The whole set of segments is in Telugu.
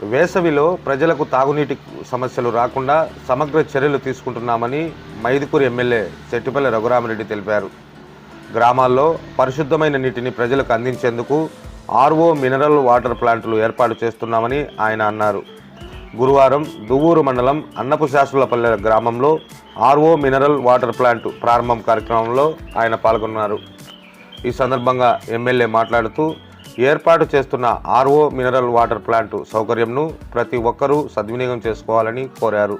వేసవిలో ప్రజలకు తాగునీటి సమస్యలు రాకుండా సమగ్ర చర్యలు తీసుకుంటున్నామని మైదుకూరు ఎమ్మెల్యే చెట్టిపల్లి రఘురామరెడ్డి తెలిపారు. గ్రామాల్లో పరిశుద్ధమైన నీటిని ప్రజలకు అందించేందుకు ఆర్ఓ మినరల్ వాటర్ ప్లాంట్లు ఏర్పాటు చేస్తున్నామని ఆయన అన్నారు. గురువారం దువ్వూరు మండలం అన్నపు శాస్త్రులపల్లె గ్రామంలో ఆర్ఓ మినరల్ వాటర్ ప్లాంట్ ప్రారంభం కార్యక్రమంలో ఆయన పాల్గొన్నారు. ఈ సందర్భంగా ఎమ్మెల్యే మాట్లాడుతూ ఏర్పాటు చేస్తున్న ఆర్ఓ మినరల్ వాటర్ ప్లాంట్ సౌకర్యంను ప్రతి ఒక్కరూ సద్వినియోగం చేసుకోవాలని కోరారు.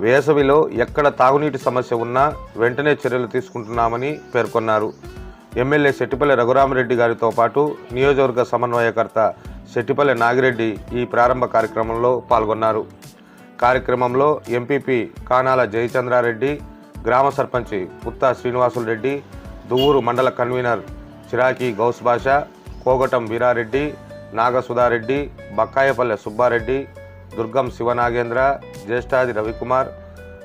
వేసవిలో ఎక్కడ తాగునీటి సమస్య ఉన్నా వెంటనే చర్యలు తీసుకుంటున్నామని పేర్కొన్నారు. ఎమ్మెల్యే శెట్టిపల్లి రఘురామరెడ్డి గారితో పాటు నియోజకవర్గ సమన్వయకర్త శెట్టిపల్లి నాగిరెడ్డి ఈ ప్రారంభ కార్యక్రమంలో పాల్గొన్నారు. కార్యక్రమంలో ఎంపీపీ కానాల జయచంద్రారెడ్డి గ్రామ సర్పంచి పుత్తా శ్రీనివాసులు రెడ్డి దువ్వూరు మండల కన్వీనర్ చిరాకి గౌస్ బాషా కోగటం వీరారెడ్డి నాగసుధారెడ్డి బక్కాయపల్లె సుబ్బారెడ్డి దుర్గం శివనాగేంద్ర జ్యేష్ఠాది రవికుమార్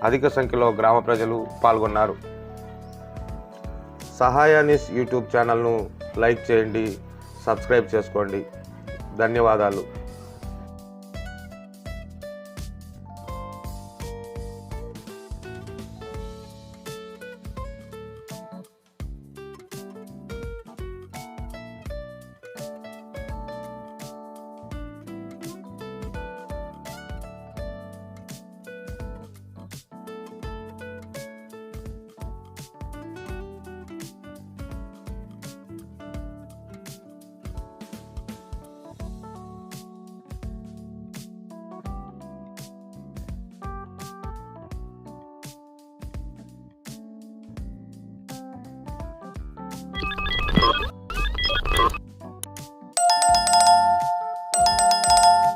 అధిక సంఖ్యలో గ్రామ ప్రజలు పాల్గొన్నారు. సహాయానిస్ యూట్యూబ్ ఛానల్ను లైక్ చేయండి సబ్స్క్రైబ్ చేసుకోండి. ధన్యవాదాలు.